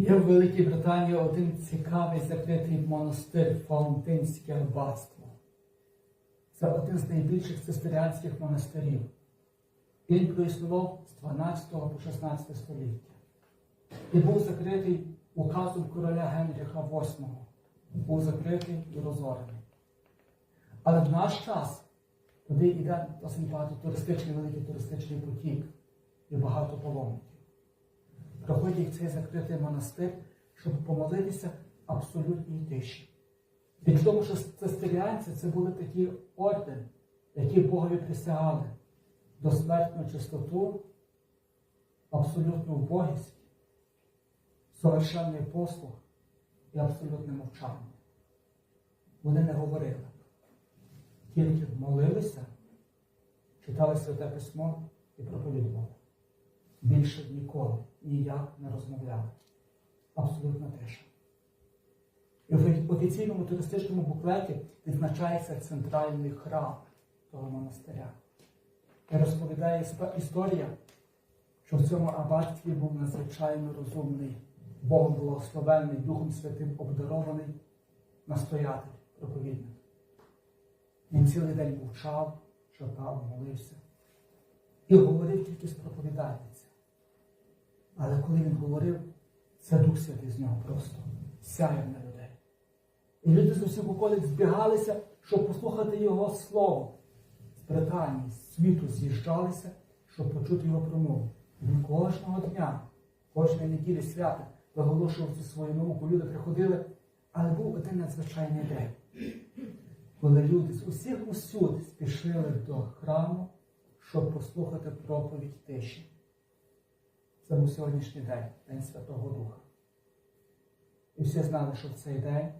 Є в Великій Британії один цікавий закритий монастир Фаунтинське аббатство. Це один з найбільших цистеріанських монастирів. Він проіснував з 12 по 16 століття. І був закритий указом короля Генріха VIII. Був закритий і розорений. Але в наш час туди йде досить багато туристичний, великий туристичний потік і багато паломників. Приходять в цей закритий монастир, щоб помолитися абсолютній тиші. Від тому, що цистеріанці це були такі орден, які Богові присягали до смертну чистоту, абсолютну убогість, совершенний послуг і абсолютне мовчання. Вони не говорили, тільки молилися, читали святе письмо і проповідували. Більше ніколи ніяк не розмовляли. Абсолютна тиша. І в офіційному туристичному буклеті відзначається центральний храм того монастиря. І розповідає історія, що в цьому аббатстві був надзвичайно розумний, Богом благословенний, Духом Святим обдарований настоятель, проповідник. Він цілий день мовчав, читав, молився і говорив тільки з проповідальниця. Але коли він говорив, це Дух Святий з нього просто сяяв на людей. І люди з усіх околиць збігалися, щоб послухати його слово. З Британії, з світу з'їжджалися, щоб почути його промову. Він кожного дня, кожної неділі свята виголошував цю свою науку. Люди приходили, але був один надзвичайний день, коли люди з усіх усюд спішили до храму, щоб послухати проповідь тиші. Був сьогоднішній день, День Святого Духа. І всі знали, що в цей день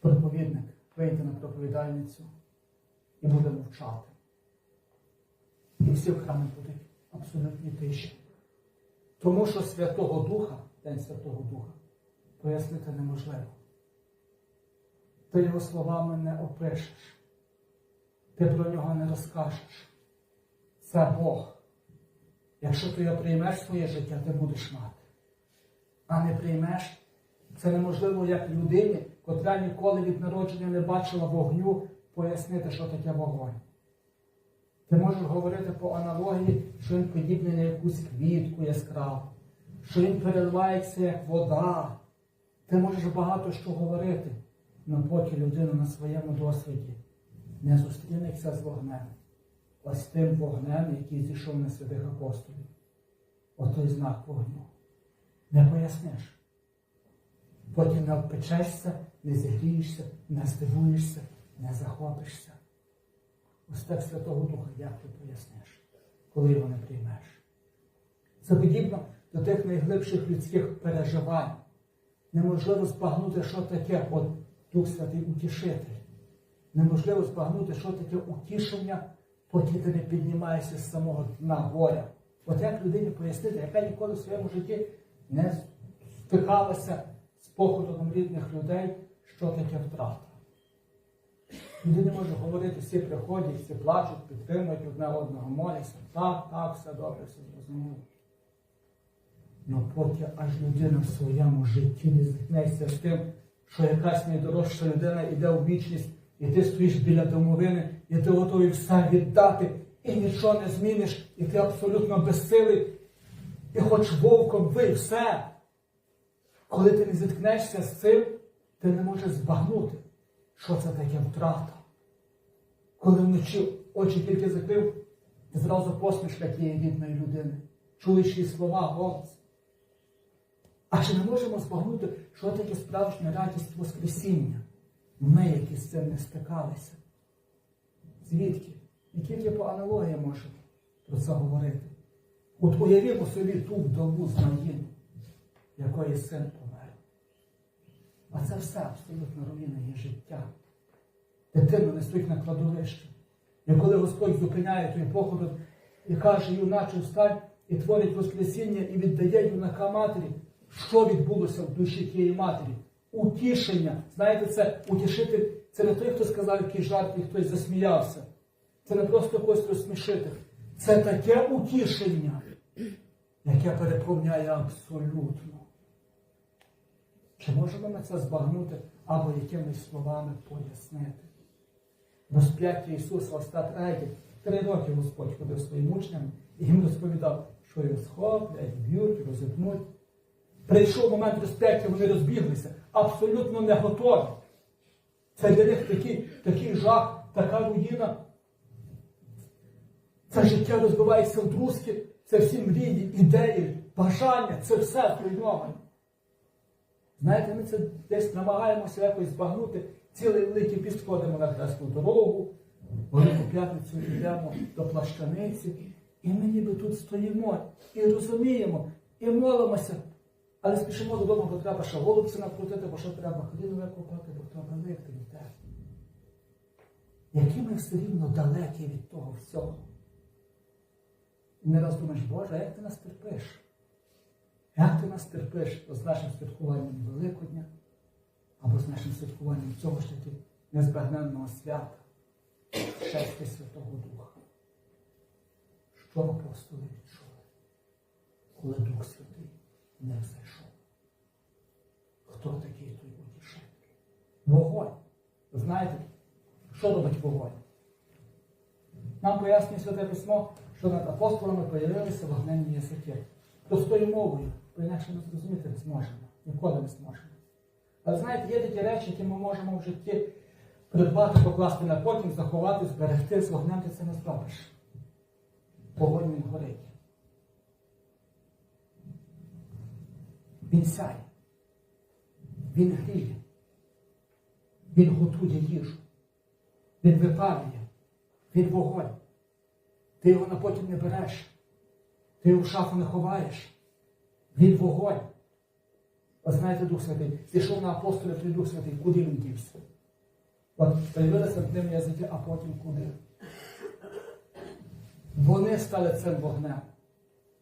проповідник вийде на проповідальницю і буде мовчати. І всі в храмі будуть абсолютні тиші. Тому що Святого Духа, День Святого Духа, пояснити неможливо. Ти його словами не опишеш, ти про нього не розкажеш. Це Бог. Якщо ти його приймеш своє життя, ти будеш мати. А не приймеш, це неможливо як людині, котра ніколи від народження не бачила вогню, пояснити, що таке вогонь. Ти можеш говорити по аналогії, що він подібний на якусь квітку яскраву, що він переливається як вода. Ти можеш багато що говорити, але поки людина на своєму досвіді не зустрінеться з вогнем, ось тим вогнем, який зійшов на святих апостолів. Отой знак вогню. Не поясниш. Потім не обпечешся, не зігрієшся, не здивуєшся, не захопишся. Ось так Святого Духа, як ти поясниш, коли його не приймеш. Це подібно до тих найглибших людських переживань. Неможливо збагнути, що таке от Дух Святий утішитель. Неможливо збагнути, що таке утішення, поки ти не піднімаєшся з самого дна горя. От як людині пояснити, яка ніколи в своєму житті не стикалася з походом рідних людей, що таке втрата. Людина може говорити, всі приходять, всі плачуть, підтримують одне одного, моляться. Так, так, все добре, все зрозуміло. Ну поки аж людина в своєму житті не зіткнеться з тим, що якась найдорожча людина йде у вічність, і ти стоїш біля домовини, і ти готовий все віддати, і нічого не зміниш, і ти абсолютно безсилий, і хоч вовком ви все. Коли ти не зіткнешся з цим, ти не можеш збагнути, що це таке втрата. Коли вночі очі тільки закрив, і зразу посмішка тієї рідної людини, чуєш її слова, голос. А чи не можемо збагнути, що таке справжня радість Воскресіння? Ми, які з цим не стикалися. Звідки? І тільки по аналогії можемо про це говорити. От уявімо собі ту вдову з Наїну, якої син помер. А це все абсолютно руїна її життя. Дитину несуть на кладовище. І коли Господь зупиняє той походу і каже, юначе встань, і творить Воскресіння, і віддає юнака матері, що відбулося в душі тієї матері? Утішення. Знаєте, це утішити, це не той, хто сказав якийсь жарт, і хтось засміявся. Це не просто когось розсмішити. Це таке утішення. яке переповняє абсолютно. Чи можемо ми це збагнути або якимись словами пояснити? Розп'яття Ісуса Остатрайді три роки Господь ходив своїм учням і їм розповідав, що його схоплять, б'ють, розіпнуть. Прийшов момент розп'яття, вони розбіглися, абсолютно не готові. Це для них такий, такий жах, така руїна. Це життя розбивається в друзки, це всі мрії, ідеї, бажання, це все зруйноване. Знаєте, ми це десь намагаємося якось збагнути. Цілий великий піст ходимо на Хресну дорогу, Велику п'ятницю йдемо до плащаниці, і ми ніби тут стоїмо і розуміємо, і молимося, але спішимо додому, бо треба ще голубці накрутити, бо ще треба хліб викопати, бо треба лити йде. Які ми все рівно далекі від того всього. І не раз думаєш, Боже, як ти нас терпиш? Як ти нас терпиш з нашим святкуванням Великодня або з нашим святкуванням цього ж таки незбагненного свята, щастя Святого Духа? Що апостоли відчули, коли Дух Святий не зайшов? Хто такий той утішитель? Вогонь. Знаєте, що робить вогонь? Нам пояснює Святе Письмо, що над апостолами появилися вогненні язики. Простою мовою, бо інакше ми зрозуміти не зможемо, ніколи не зможемо. Але знаєте, є такі речі, які ми можемо в житті придбати, покласти на потім, заховати, зберегти, з вогнем ти це не зробиш. Вогонь він горить. Він сяє. Він гріє. Він готує їжу. Він випалює. Він вогонь. Ти його потім не береш. Ти його в шафу не ховаєш. Він вогонь. От знаєте, Дух Святий, зійшов на апостоля, той Дух Святий, куди він дівся? От появилися над ним язики, а потім куди? Вони стали цим вогнем.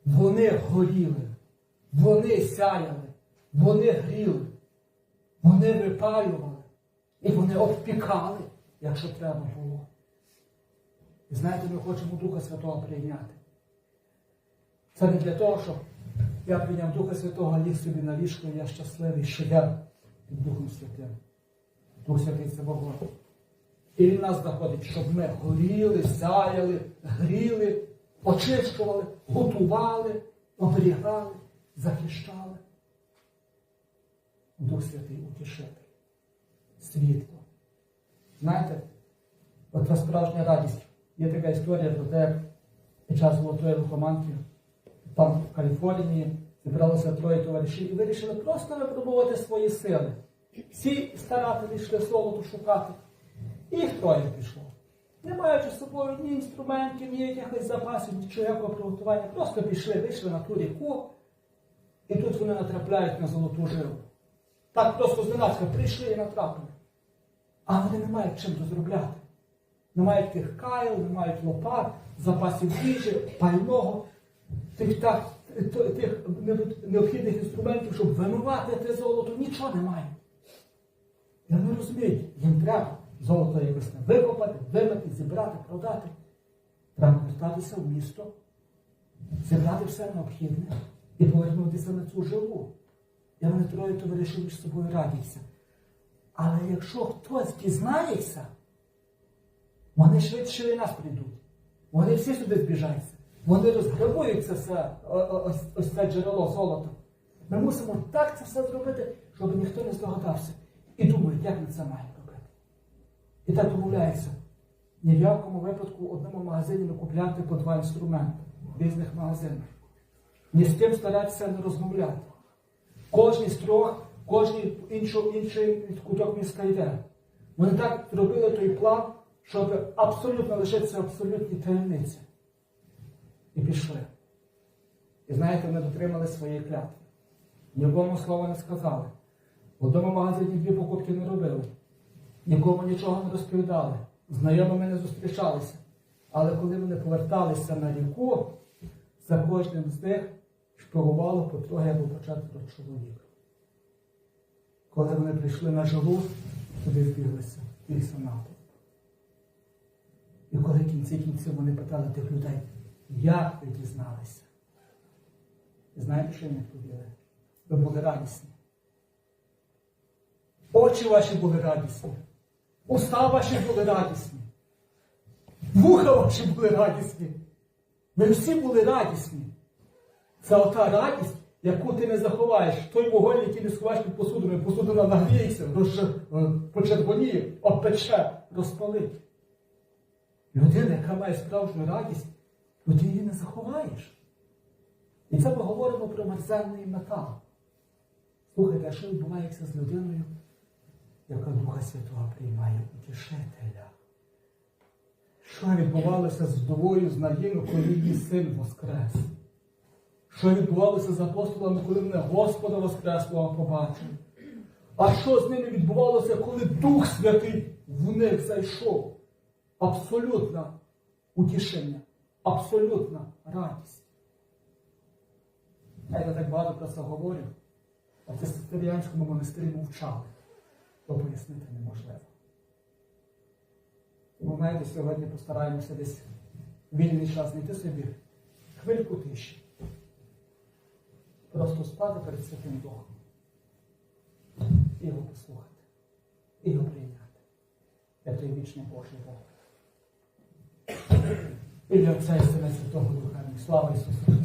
Вони горіли, вони сяяли, вони гріли, вони випалювали і вони обпікали, якщо треба було. І знаєте, ми хочемо Духа Святого прийняти. Це не для того, щоб я прийняв Духа Святого, ліг собі на ліжко, і я щасливий, що я під Духом Святим. Дух Святий це вогонь. І він нас знаходить, щоб ми горіли, сяяли, гріли, очищували, готували, оберігали, захищали. Дух Святий утішитель, світло. Знаєте, от справжня радість. Є така історія про те, як під час золотої лихоманки там в Каліфорнії зібралося троє товаришів і вирішили просто випробувати свої сили. Всі старателі йшли золото шукати. І троє пішло. Не маючи з собою ні інструментів, ні якихось запасів, нічого приготування, просто пішли, вийшли на ту ріку, і тут вони натрапляють на золоту жилу. Так просто зненацька прийшли і натрапили. А вони не мають чим розробляти. Не мають тих кайл, не мають лопат, запасів їжі, пального, тих, так, тих необхідних інструментів, щоб вимивати те золото, нічого немає. І вони розуміють, їм треба золото якось не викопати, вимити, зібрати, продати. Треба вертатися в місто, зібрати все необхідне і повернутися на цю жилу. І вони троє товариші між собою радяться. Але якщо хтось дізнається, вони швидше і нас прийдуть. Вони всі сюди збіжаються. Вони розграбують це все, ось, ось це джерело золота. Ми мусимо так це все зробити, щоб ніхто не здогадався. І думають, як ми це маємо робити. І так домовляється. Ні в якому випадку в одному магазині не купляти по два інструменти в різних магазинах. Ні з ким старатися не розмовляти. Кожний з трьох, кожний інший, інший куток міста йде. Вони так зробили той план, щоб абсолютно лишитися абсолютні таємниці. І пішли. І знаєте, вони дотримали своєї клятви. Нікому слова не сказали. В одному магазині дві покупки не робили. Нікому нічого не розповідали. Знайомими не зустрічалися. Але коли вони поверталися на ріку, за кожним з них шпигувало по троє або по четверо чоловік. Коли вони прийшли на жилу, туди збіглися більше натовп. І коли кінці кінців вони питали тих людей, як ви дізналися? знаєте, що їм відповіли? Ви були радісні. Очі ваші були радісні. Уста ваші були радісні. Вуха ваші були радісні. Ви всі були радісні. Це ота радість, яку ти не заховаєш. Той вогонь, який не сховаєш під посудиною, посудина нагріється, е, почервоніє, обпече, розпалить. Людина, яка має справжню радість, ну ти її не заховаєш. І це ми говоримо про мерзенний метал. Слухайте, а що відбувається з людиною, яка Духа Святого приймає утішителя? Що відбувалося з вдовою з Наїну, коли її син воскрес? Що відбувалося з апостолами, коли вони Господа Воскреслого побачили? А що з ними відбувалося, коли Дух Святий в них зайшов? Абсолютне утішення, абсолютна радість. Я так багато про це говорю, а в Сестеріанському монастирі мовчали, то пояснити неможливо. Тому знаєте, сьогодні постараємося десь вільний час знайти собі хвильку тиші. Просто спати перед Святим Богом. І його послухати. І його прийняти. Як той вічний Божий Бог. І для Отця і Сина Святого Духа. Слава Ісусу Христу!